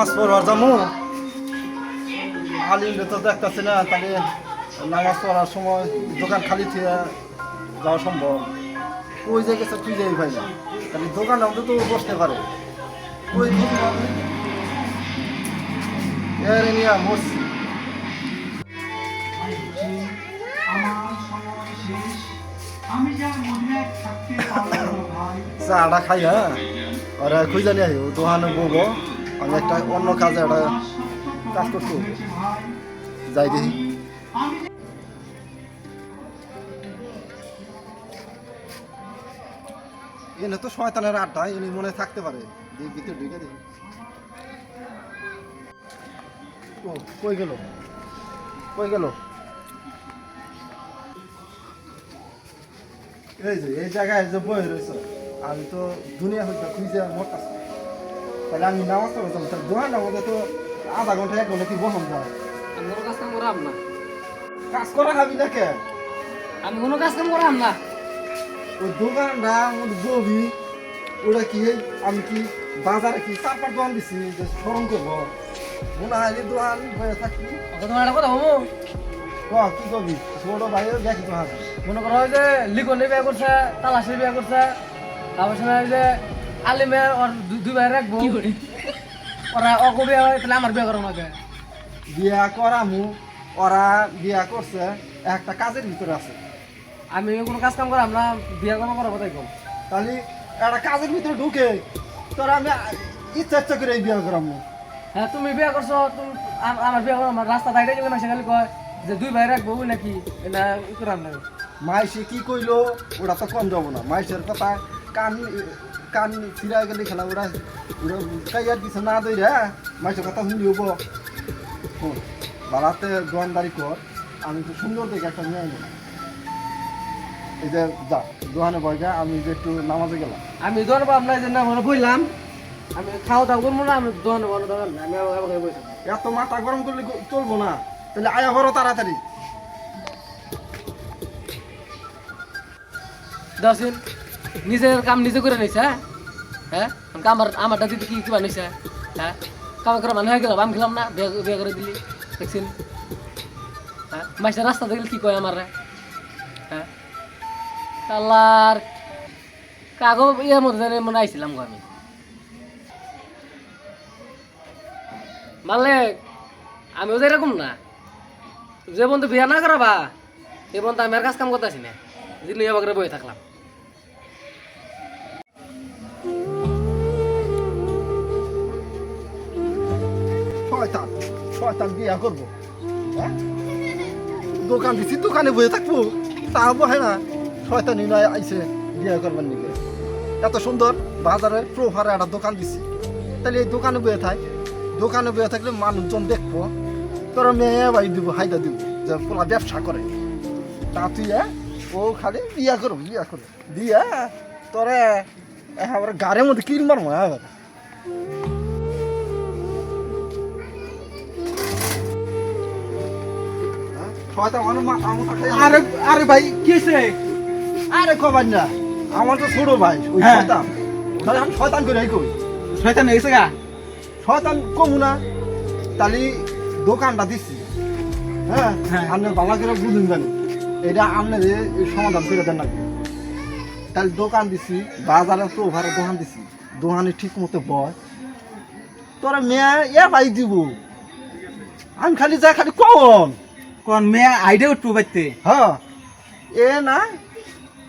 নামাজ পড়বার যাব। আলিমরে তো দেখতেছি না তাহলে নামাজ পড়ার সময় দোকান খালি থেকে যাওয়া সম্ভব। ওই গেছে তুই যাই ভাই না। তাহলে দোকানে অন্তত তো বসতে পারে। ওই এর নিয়ে মরছি আমার সময় শেষ। আমি যা থাকতে পারব না ভাই। চাটা খাই হ্যাঁ? আর খুঁজে নিয়ে আসব দোকানে বলব আমি একটা অন্য কাজে একটা কাজ করতে হবে যাই দেখি। এনে তো শয়তানের আড্ডা, এনে মনে থাকতে পারে। ভিতরে ঢুকে দেখি। ও, কই গেল? কই গেল? এই যে, এই জায়গায় যে বই রয়েছে, আমি তো দুনিয়া হইতে খুঁজে মোট মরতাছি তাহলে আমি নামাজ পড়ে যাব তাহলে দোকান আমাদের তো আধা ঘণ্টা এক ঘণ্টা কি বহন যায় কোনো কাজ কাম করাম না। কাজ করা খাবি না কে? আমি কোনো কাজ কাম করাম না। ওই দোকানটা আমার ববি ওটা কি আমি কি বাজারে কি চার পাঁচ দোকান দিছি যে স্মরণ করব। মনে হয় যে দোকান হয়ে থাকি তোমার একটা কথা বলব? ক কি করবি? ছোট ভাইও দেখি দোকান মনে করো ওই যে লিখনে বিয়ে করছে তালাশে বিয়ে করছে তারপর সময় ওই যে আলিমে ওর দু- দুই ভাই রাখব। ওরা অকো বিয়ে হয় তাহলে আমার বিয়ে করো আমাকে বিয়া করামু ওরা বিয়া করছে একটা কাজের ভিতরে আছে। আমি কোনো কাজ কাম করাম না বিয়ে কোনো করব তাই কম। তাহলে একটা কাজের ভিতরে ঢুকে তোরা আমি ইচ্ছা ইচ্ছা করে বিয়া করামু। হ্যাঁ তুমি বিয়ে করছ তুমি আম- আমার বিয়ে করো আমার রাস্তা দাঁড়িয়ে গেলে মাসে খালি কয় যে দুই ভাই রাখব নাকি? না ই করাম না মাইসে কি কইলো ওটা তো কম যাব না। মাইসের কথা কান কান ফিরা গেলে খেলা ওরা ওরা কাইয়ার কিছু না দই রে মাইসের কথা শুনলি হব। বাড়াতে দোয়ানদারি কর আমি তো সুন্দর দেখে একটা নিয়ে আইলাম এই যে যা দোকানে বয়গা আমি যে একটু নামাজে গেলাম। আমি দোকান পাব না যে না মনে বললাম আমি খাওয়া দাওয়া করব না আমি দোকানে বলো দোকান আমি আবার আবার এত মাথা গরম করলে চলবো না। তাহলে আয়া করো তাড়াতাড়ি। দশদিন নিজের কাম নিজে করে নিছে হ্যাঁ? আমার আমারটা দিদি কি কিবা নিছে হ্যাঁ? কাম করে মানুষ হয়ে গেল আমি খেলাম না, বিয়ে করে দিলি দেখছেন হ্যাঁ? মাসে রাস্তা দেখলে কি কয় আমার হ্যাঁ? কালার কাগো ইয়ের মধ্যে মনে আইছিলাম গো আমি। মালিক আমিও তো এরকম না। যে বন্ধু বিয়া না করাবা এ বন্ধু আমি আর কাজ কাম করতেছি না। দিন বাকরে বয়ে থাকলাম। শয়তান শয়তান বিয়া করব? হ্যাঁ? দোকান দিছি দোকানে বসে থাকব। তা বহে না শয়তানি নয় আইসে বিয়া করবার নিকে। এত সুন্দর বাজারে প্রোফারে একটা দোকান দিছি। তাহলে এই দোকানে বয়ে থাক। দোকানে বয়ে থাকলে মানুষজন দেখব। তোর মেয়ে বাড়ি দিব হাইদা দিব যে পোলা ব্যবসা করে। তা তুই এ, ও খালি বিয়া করো বিয়া করো। দিয়া তোরে আমার গাড়ির মধ্যে কিন মনে হ্যাঁ। আরে আরে ভাই কি হয়েছে আরে কবার না। আমার তো ছোট ভাই ওই হ্যাঁ। শয়তান। তাহলে আমি শয়তান করে কই? শয়তান গেছে গা? শয়তান কমু না তাহলে দোকানটা দিচ্ছি। হ্যাঁ? হ্যাঁ। আপনি বাবা করে বুঝুন জানি। এটা আপনার সমাধান করে দেন নাকি তাহলে দোকান দিছি বাজারে তো ওভারে দোকান দিছি দোকানে ঠিক মতো বয়। তোরা মেয়ে এ ভাই দিব। আমি খালি যাই খালি কন কোন মেয়ে আইডিয়া উঠবো বাইতে? হ্যাঁ এ না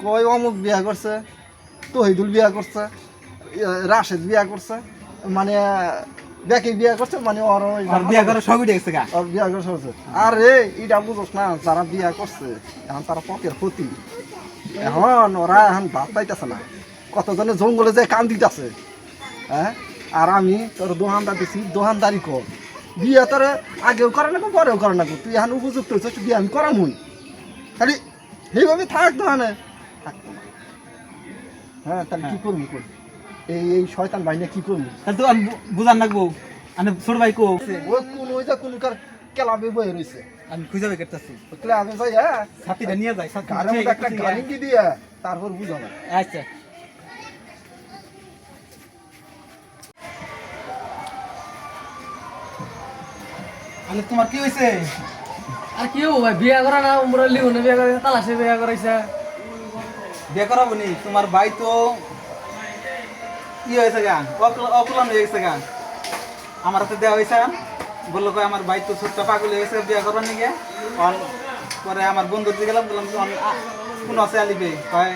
কয় অমুক বিয়া করছে তহিদুল বিয়া করছে রাশেদ বিয়া করছে মানে ব্যাকে বিয়া করছে মানে ওর বিয়া করে সবই দেখছে গা? ওর বিয়া করছে হচ্ছে। আর এটা বুঝোস না যারা বিয়া করছে এখন তারা পকের ক্ষতি। এখন ওরা এখন ভাত পাইতেছে না। কতজনে জঙ্গলে যায় কান দিতেছে হ্যাঁ? আর আমি তোর দোকানদার দিছি দোকানদারি কর। বিয়ে তোর আগেও করে না পরেও করে না তুই এখন উপযুক্ত হচ্ছিস বিয়ে আমি করামুই খালি সেইভাবে থাক না। হ্যাঁ তাহলে কি করবি কর এই এই শয়তান বাইনে কি করবি? তাহলে তো আমি বুঝান লাগবো। আমি ছোট ভাই কো। ওই কোন ওই যে কোন কার কেলাবে বয়ে রয়েছে আমি খুঁজে বের করতেছি। ক্লাবে যাই হ্যাঁ। ছাতিটা নিয়ে যাই গাড়ির একটা গাড়ি দিয়ে তারপর বুঝাবো। আচ্ছা। আলে তোমার কি হয়েছে? আর কি হব ভাই বিয়া করা না উমরা লিগুনে বিয়া করে তালাশে বিয়া করাইছে। বিয়ে করাবো নি? তোমার ভাই তো কি হয়েছে গা অকল- অকুলান হয়ে গেছে গা। আমার হাতে দেওয়া হয়েছে বলল কয় আমার ভাই তো ছোট্ট পাগল হয়ে গেছে বিয়ে করবার অন পরে আমার বন্ধুর দিকে গেলাম বললাম কোন আছে আলিবে? কয়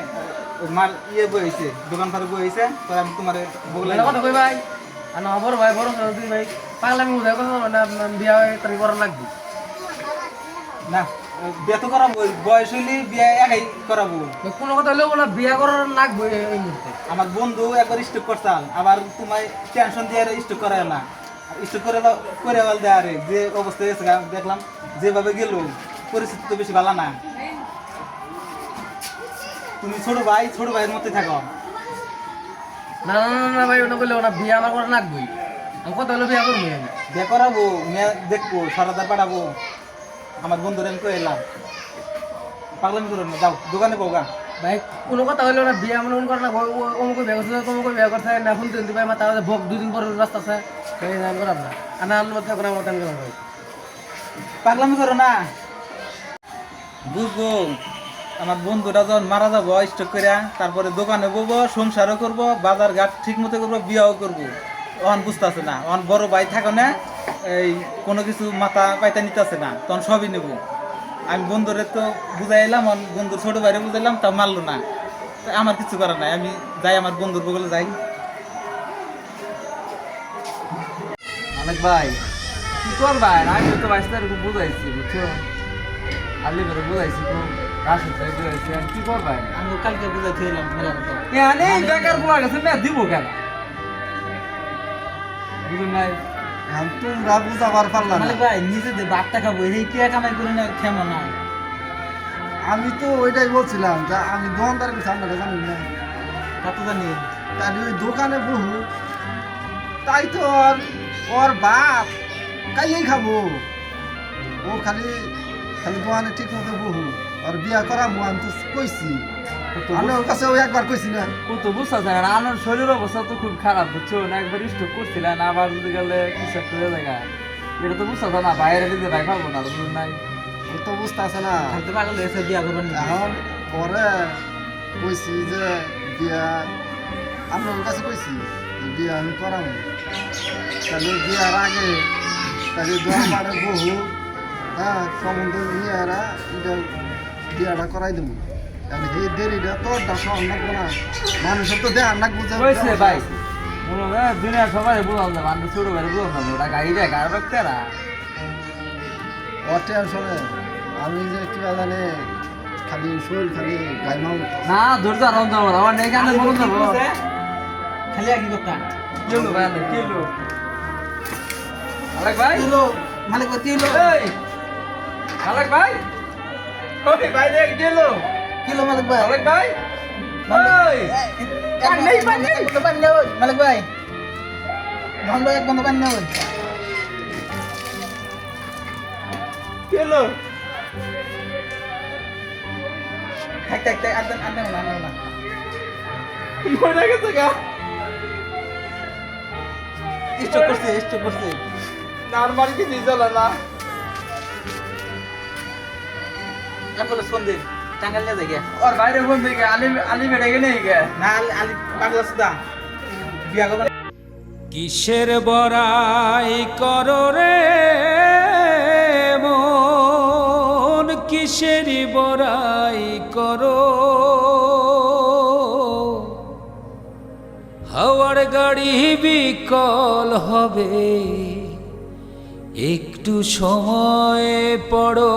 মার ইয়ে বই হয়েছে দোকান পারে বই হয়েছে পরে আমি তোমার বগলে এটা কথা কই ভাই? আর বড় ভাই বড় দুই ভাই পাগলামি উদয় কথা না বিয়া তারি লাগবে। না বিয়ে তো করাবো বয়স হইলে বিয়ে একাই করাবো। কোনো কথা হলেও না বিয়া করার লাগবে এই মুহূর্তে। আমার বন্ধু একবার স্টক করতাম আবার তোমায় টেনশন দিয়ে স্টক করে না। স্টক করে করে বল দেয় আরে যে অবস্থা গেছে গা, দেখলাম যেভাবে গেল পরিস্থিতি তো বেশি ভালো না। তুমি ছোট ভাই ছোট ভাইয়ের মধ্যে থাকো। না না না, না ভাই ওটা বললে না বিয়া আমার করা লাগবে আমি কথা হলে বিয়া করব আমি। বিয়ে করাবো মেয়ে দেখব সরাদার পাঠাবো। আমার বন্ধুরা আমি কয়ে এলাম। পাগলামি করো না যাও দোকানে পাবো গা। ভাই কোনো কথা হলো না বিয়া মনে মনে করে না অমুক বিয়া করছে তমুক বিয়া করছে না এখন তিন ভাই মাথা ভোগ দুদিন পর রাস্তা আছে। সেই নাম করাম না। আর না আনলে করাম মতন করাম ভাই। পাগলামি করো না। বুঝব। আমার বন্ধুটা যখন মারা যাব স্টক করে তারপরে দোকানে বলব, সংসারও করব, বাজার ঘাট ঠিক মতো করব, বিয়াও করব। অন বুঝতেছে না অন বড় ভাই থাকো না, এই কোনো কিছু মাথা পাইতে নিতেছে না, তখন সবই নেব। আমি বন্ধুরে তো বুঝাই এলাম অন বন্ধুর ছোট ভাইরে বুঝাইলাম, তা মারলো না। আমার কিছু করার নাই, আমি যাই আমার বন্ধুর বগলে যাই। অনেক ভাই, কি ভাই? আমি তো তারিখ বুঝাইছি, বুঝছ? আলি করে বুঝাইছি তো। কি কর ভাই আমি কালকে তো বেকার গেছে দিব কেন? বুঝুন নাই? তোমরা বুঝাবার পারলাম না। মালিক ভাই নিজেদের বাপটা খাব এই টিয়া কামাই করে না না আমি তো ওইটাই বলছিলাম যে আমি দোকানদার কিছু আপনারা জানেন না। কত জানি। তাহলে ওই দোকানে বহু তাই তো আর ওর বাপ কাইয়েই খাব। ও খালি খালি দোকানে ঠিক মতো বহু। আর বিয়া করা আমি তো কইছি আমি ওর কাছে ওই একবার কইছি না। ও তো বুঝতে চায় না আমার শরীরের অবস্থা তো খুব খারাপ বুঝছ না একবার স্টোক করছিলেন আবার যদি গেলে কিছু একটা যায় এটা তো বুঝতে না বাইরে দিতে ভাই পাবো না বুঝুন নাই। ও তো বুঝতে আছে না। খালতে পাগল হয়েছে বিয়া করবেন না এখন পরে কইছি যে বিয়া আমি ওর কাছে কইছি বিয়া আমি করাবো তাহলে বিয়ার আগে তাহলে দোকানপাড়ে বহু। হ্যাঁ সম্বন্ধ নিয়ে এরা বিয়াটা করাই দেবো। তাহলে এই দেরিটা তোর ডাকা লাগবো না। মানুষের তো দেয় নাক বুঝে হয়েছে ভাই মনে হয় দুনিয়া সবাই বুঝলাম না মানুষ ছোট ভাই বুঝলাম ওটা গাড়ি দেয় গাড়ি রাখতে না ওর টেনশনে। আমি যে কি জানে খালি শরীর খালি গাইমাও না ধৈর্য আরাম যাব আমার যাব খালি কিলো ভাই? কিলো আরেক ভাই? কিলো মালিক ভাই কিলো এই আরেক ভাই? ওই ভাই দেখ কিলো মালিক ভাই। আরেক ভাই? ওই। পানি নেই পানি? নেই পানি নেই মালিক ভাই। ধন ভাই এক বন্ধ পানি নেই কিলো থাক থাক থাক আর আর নেব না নেব না। মরে গেছে গা। করছে করছে। কি না। তারপরে সন্দেহ টাঙ্গাল নিয়ে যাই গিয়া। বাইরে ফোন থেকে আলি আলি বেড়ে গেলে গে না আলি আলি পাগলা সুদা। বিয়া করবেন কিসের বড়াই করো রে মন? কিসের বড়াই করো? হাওয়ার গাড়ি বিকল হবে। একটু সময় পড়ো।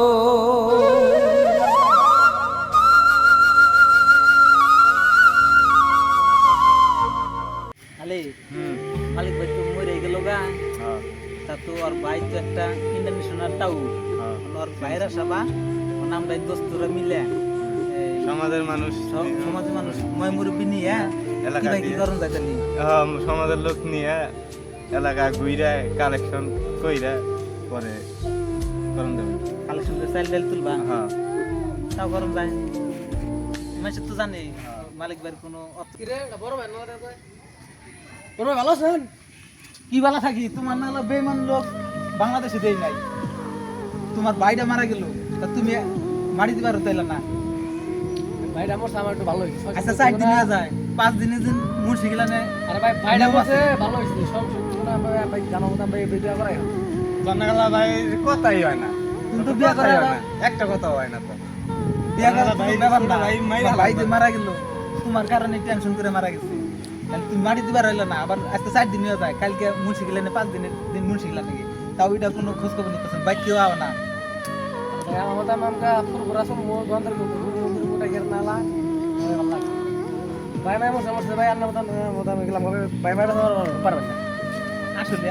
তো ভাই একটা ইন্টারন্যাশনাল টাউ ওর ভাইরা সবা ওর নামটা দোস্তরা মিলে। সমাজের মানুষ। সমাজের মানুষ। ময় মুরব্বী নিয়ে এলাকা কি ভাই। করুন যাইতালি আম, সমাজের লোক নিয়ে এলাকা ঘুরে কালেকশন কইরা পরে করণ দেবে। কালেকশন করে চাইল ডাইল তুলবা। হ্যাঁ। তাও করুন যায়। মানুষ তো জানে মালিক ভাইয়ের কোনো বড় ভাই বড় ভাই ভালো আছেন? কি বলা থাকি? তোমার না বেমান লোক। বাংলাদেশে দেই নাই। তোমার ভাইটা মারা গেল তা তুমি মারি দিবার তাইলে না। ভাইটা আমার আমার একটু ভালো হয়েছে। আচ্ছা চার দিন যায় পাঁচ দিনে দিন মুন্সি গেলা নে আরে ভাই ভাইটা বলছে আছে। ভালো হয়েছে। সব না ভাই ভাই জানো মতো ভাই বিয়ে করাই জানাগলা ভাই কথাই হয় না। তুমি তো বিয়া করা না। একটা কথা হয় না তো। বিয়া করা ভাই, ব্যাপার না। ভাই, মাইরা তোমার ভাই যে মারা গেল তোমার কারণে টেনশন করে মারা গেছে। তাহলে তুমি মারি দিবার হইল না আবার আজকে চার দিন হয়ে যায় কালকে মুন্সি গেলে না পাঁচ দিনের দিন মুন্সি গেলা নাকি? তাও এটা কোনো খোঁজ খবর নিতেছেন? বাইক কেউ আও না? ভাই আমার মতো। আমাকে পুরো আসল মো গন্ধের মোটা গের নালা ভাই ভাই মতো মতো ভাই আন্না মতো মতো আমি গেলাম। ভাই ভাই ভাই পারবেন না। আসলে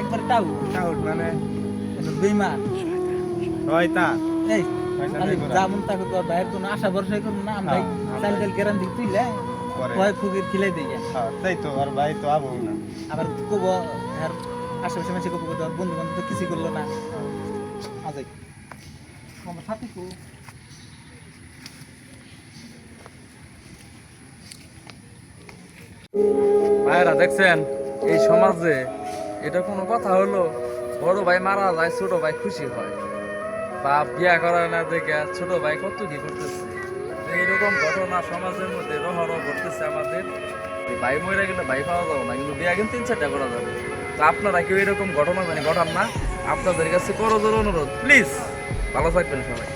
একবার টাউ আউট মানে? বেইমান। শয়তান এই। যেমন তাকে তোর ভাইয়ের কোনো আশা ভরসা করুন না। আমরা হ্যাঁ, আমরা- চাল চাল গেরান দিক তুইলে ভয় ফুকির খিলাই দিই হ্যাঁ, তাই তো আর ভাই তো আবো না। আবার কব আর আশেপাশে মানুষ কব তোর বন্ধু বান্ধব কিছুই করল না। আজাই। আমার সাথে ভাইরা, দেখছেন? এই সমাজে এটা কোনো কথা হলো? বড় ভাই মারা যায়, ছোট ভাই খুশি হয়। বা বিয়া করা না দেখে ছোট ভাই কত কি করতেছে? এইরকম ঘটনা সমাজের মধ্যে রহর ঘটতেছে আমাদের। ভাই মরে গেলে ভাই পাওয়া যাবে না, কিন্তু বিয়া কিন্তু তিন চারটা করা যাবে। তো আপনারা কেউ এরকম ঘটনা জানি, ঘটান না। আপনাদের কাছে করজোর অনুরোধ। প্লিজ ভালো থাকবেন সবাই।